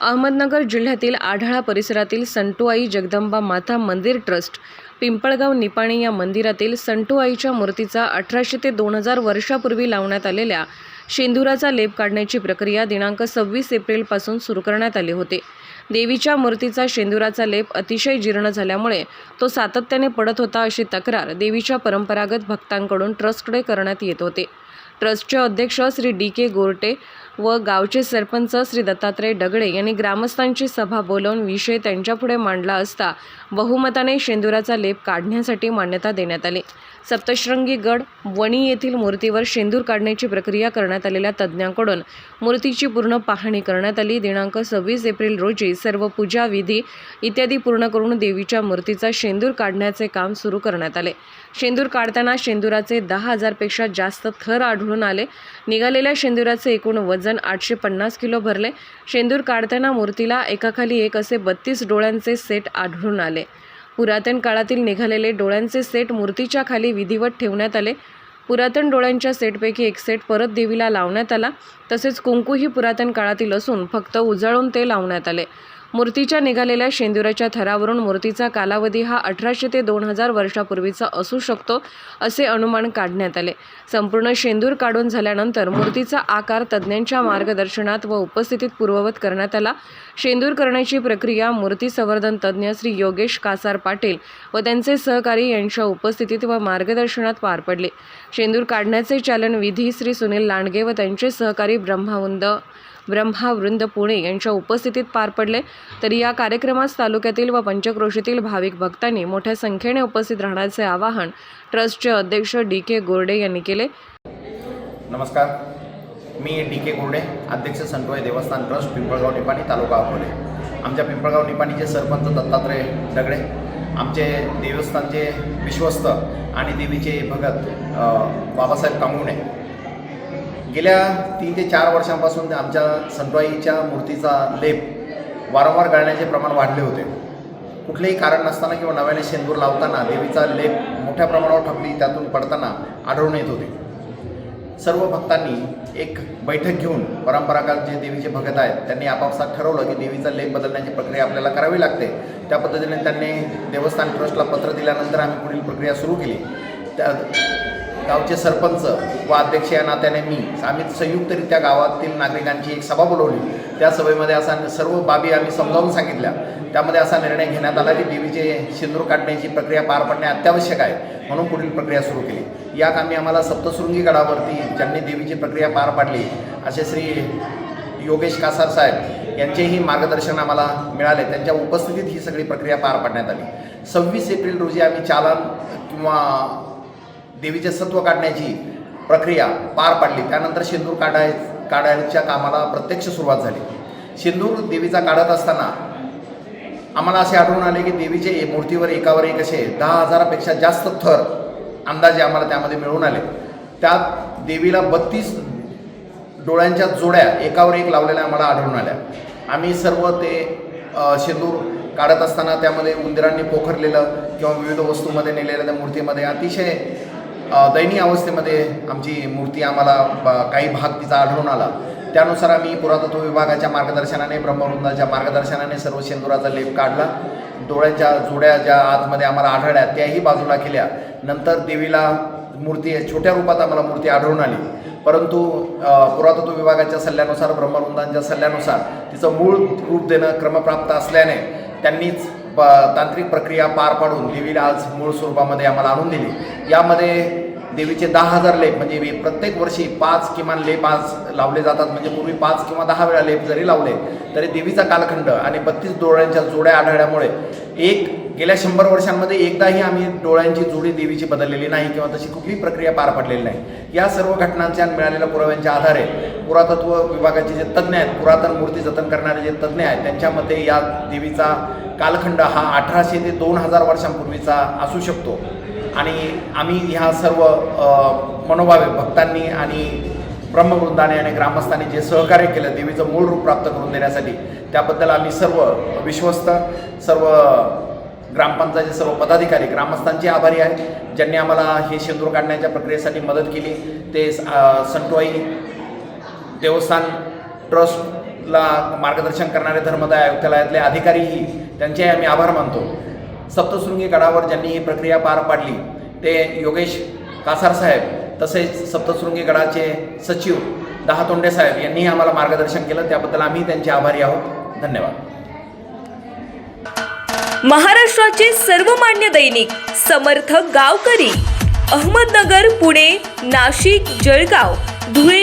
अहमदनगर जिल्ह्यातील आढाळा परिसरातील संटुआई जगदंबा माता मंदिर ट्रस्ट पिंपळगाव निपाणी या मंदिरातील संटुआईच्या मूर्तीचा अठराशे ते दोन हजार वर्षापूर्वी लावण्यात आलेल्या शेंदुराचा लेप काढण्याची प्रक्रिया दिनांक सव्वीस एप्रिलपासून सुरू करण्यात आली होती. देवीच्या मूर्तीचा शेंदुराचा लेप अतिशय जीर्ण झाल्यामुळे तो सातत्याने पडत होता अशी तक्रार देवीच्या परंपरागत भक्तांकडून ट्रस्टकडे करण्यात येत होते. ट्रस्टचे अध्यक्ष श्री डी के गोरटे व गावचे सरपंच श्री दत्तात्रय दगडे यांनी ग्रामस्थांची सभा बोलावून विषय त्यांच्यापुढे मांडला असता बहुमताने शेंदुराचा लेप काढण्यासाठी मान्यता देण्यात आली. सप्तशृंगी गड वणी येथील मूर्तीवर शेंदूर काढण्याची प्रक्रिया करण्यात आलेल्या तज्ज्ञांकडून मूर्तीची पूर्ण पाहणी करण्यात आली. दिनांक सव्वीस एप्रिल रोजी सर्व पूजा विधी इत्यादी पूर्ण करून देवीच्या मूर्तीचा शेंदूर काढण्याचे काम सुरू करण्यात आले. शेंदूर काढताना शेंदुराचे दहा हजारपेक्षा जास्त थर आढळून आले. निघालेल्या शेंदुराचे एकूण वजन आठशे पन्नास किलो भरले. शेंदूर काढताना मूर्तीला एकाखाली एक असे बत्तीस डोळ्यांचे सेट आढळून आले. पुरातन काळातील निघालेले डोळ्यांचे सेट मूर्तीच्या खाली विधिवत ठेवण्यात आले. पुरातन डोळ्यांच्या सेटपैकी एक सेट परत देवीला लावण्यात आला. तसेच कुंकूही पुरातन काळातील असून फक्त उजळून ते लावण्यात आले. मूर्तीच्या निघालेल्या शेंदुराच्या थरावरून मूर्तीचा कालावधी हा अठराशे ते दोन हजार वर्षापूर्वीचा असू शकतो असे अनुमान काढण्यात आले. संपूर्ण शेंदूर काढून झाल्यानंतर मूर्तीचा आकार तज्ज्ञांच्या मार्गदर्शनात व उपस्थितीत पूर्ववत करण्यात आला. शेंदूर करण्याची प्रक्रिया मूर्ती संवर्धन तज्ज्ञ श्री योगेश कासार पाटील व त्यांचे सहकारी यांच्या उपस्थितीत व मार्गदर्शनात पार पडले. शेंदूर काढण्याचे चालन विधी श्री सुनील लांडगे व त्यांचे सहकारी ब्रह्मावंद ब्रह्मावृंद पुणे यांच्या उपस्थितीत पार पडले. तर या कार्यक्रमास तालुक्यातील व पंचक्रोशीतील भाविक भक्तांनी मोठ्या संख्येने उपस्थित राहण्याचे आवाहन ट्रस्टचे अध्यक्ष डी के गोरडे यांनी केले. नमस्कार. मी डी के गोरडे अध्यक्ष संतोय देवस्थान ट्रस्ट पिंपळगाव निपाणी तालुका अकोले. आमच्या पिंपळगाव निपाणीचे सरपंच दत्तात्रय दगडे आमचे देवस्थानचे विश्वस्त आणि देवीचे भगत बाबासाहेब कांबुणे गेल्या तीन ते चार वर्षांपासून आमच्या संतोईच्या मूर्तीचा लेप वारंवार गाळण्याचे प्रमाण वाढले होते. कुठलेही कारण नसताना किंवा नव्याने शेंदूर लावताना देवीचा लेप मोठ्या प्रमाणावर ठपली त्यातून पडताना आढळून येत होते. सर्व भक्तांनी एक बैठक घेऊन परंपरागत जे देवीचे भगत आहेत त्यांनी आपापसात ठरवलं की देवीचा लेप बदलण्याची प्रक्रिया आपल्याला करावी लागते. त्या पद्धतीने त्यांनी देवस्थान ट्रस्टला पत्र दिल्यानंतर आम्ही पुढील प्रक्रिया सुरू केली. त्या गावचे सरपंच व अध्यक्ष या नात्याने मी आम्ही संयुक्तरित्या गावातील नागरिकांची एक सभा बोलवली. त्या सभेमध्ये असा सर्व बाबी आम्ही समजावून सांगितल्या. त्यामध्ये असा निर्णय घेण्यात आला की देवीचे शिंदूर काढण्याची प्रक्रिया पार पडणे अत्यावश्यक आहे. म्हणून पुढील प्रक्रिया सुरू केली. या कामी आम्हाला सप्तशृंगी गडावरती ज्यांनी देवीची प्रक्रिया पार पाडली असे श्री योगेश कासार साहेब यांचेही मार्गदर्शन आम्हाला मिळाले. त्यांच्या उपस्थितीत ही सगळी प्रक्रिया पार पाडण्यात आली. सव्वीस एप्रिल रोजी आम्ही चालन किंवा देवीचे सत्व काढण्याची प्रक्रिया पार पाडली. त्यानंतर शेंदूर काढाय काढायच्या कामाला प्रत्यक्ष सुरुवात झाली. शेंदूर देवीचा काढत असताना आम्हाला असे आढळून आले की देवीचे मूर्तीवर एकावर एक असे दहा हजारापेक्षा जास्त थर अंदाजे आम्हाला त्यामध्ये मिळून आले. त्यात देवीला बत्तीस डोळ्यांच्या जोड्या एकावर एक लावलेल्या आम्हाला आढळून आल्या. आम्ही सर्व ते शेंदूर काढत असताना त्यामध्ये उंदिरांनी पोखरलेलं किंवा विविध वस्तूमध्ये नेलेल्या त्या मूर्तीमध्ये अतिशय दयनीय अवस्थेमध्ये आमची मूर्ती आम्हाला ब- काही भाग तिचा आढळून आला. त्यानुसार आम्ही पुरातत्व विभागाच्या मार्गदर्शनाने ब्रह्मवृंदाच्या मार्गदर्शनाने सर्व शेंदुराचा लेप काढला. डोळ्याच्या जोड्या ज्या आतमध्ये आम्हाला आढळल्या त्याही बाजूला केल्या. नंतर देवीला मूर्ती छोट्या रूपात आम्हाला मूर्ती आढळून आली. परंतु पुरातत्व विभागाच्या सल्ल्यानुसार ब्रह्मवृंदांच्या सल्ल्यानुसार तिचं मूळ रूप देणं क्रमप्राप्त असल्याने त्यांनीच प तांत्रिक प्रक्रिया पार पाडून देवीला आज मूळ स्वरूपामध्ये आम्हाला आणून दिली. यामध्ये देवीचे दहा हजार लेप म्हणजे प्रत्येक वर्षी पाच किमान लेप आज लावले जातात. म्हणजे पूर्वी पाच किंवा दहा वेळा लेप जरी लावले तरी देवीचा कालखंड आणि बत्तीस डोळ्यांच्या जोड्या आढळल्यामुळे एक गेल्या शंभर वर्षांमध्ये एकदाही आम्ही डोळ्यांची जोडी देवीची बदललेली नाही किंवा तशी कुठलीही प्रक्रिया पार पडलेली नाही. या सर्व घटनांच्या आणि मिळालेल्या पुराव्यांच्या आधारे पुरातत्व विभागाचे जे तज्ज्ञ आहेत पुरातन मूर्ती जतन करणारे जे तज्ज्ञ आहेत त्यांच्यामध्ये या देवीचा कालखंड हा अठराशे ते दोन हजार वर्षांपूर्वीचा असू शकतो. आणि आम्ही ह्या सर्व मनोभावे भक्तांनी आणि ब्रह्मवृंदाने आणि ग्रामस्थांनी जे सहकार्य केलं देवीचं मूळ रूप प्राप्त करून देण्यासाठी त्याबद्दल आम्ही सर्व विश्वस्त सर्व ग्रामपंचायतचे सर्व पदाधिकारी ग्रामस्थांचे आभारी आहे ज्यांनी आम्हाला हे शेंदूर काढण्याच्या प्रक्रियेसाठी मदत केली. ते संटवाई देवस्थान ट्रस्ट ला मार्गदर्शन करणारे धर्मदाय आयुक्तालयातले अधिकारीही त्यांचे आम्ही आभार मानतो. सप्तशृंगी गडावर ज्यांनी ही प्रक्रिया पार पाडली ते योगेश कासार साहेब तसेच सप्तशृंगी गडाचे सचिव दहातोंडे साहेब यांनीही आम्हाला मार्गदर्शन केलं त्याबद्दल आम्ही त्यांचे आभारी आहोत. धन्यवाद. महाराष्ट्राचे सर्वमान्य दैनिक समर्थ गावकरी अहमदनगर पुणे नाशिक जळगाव धुळे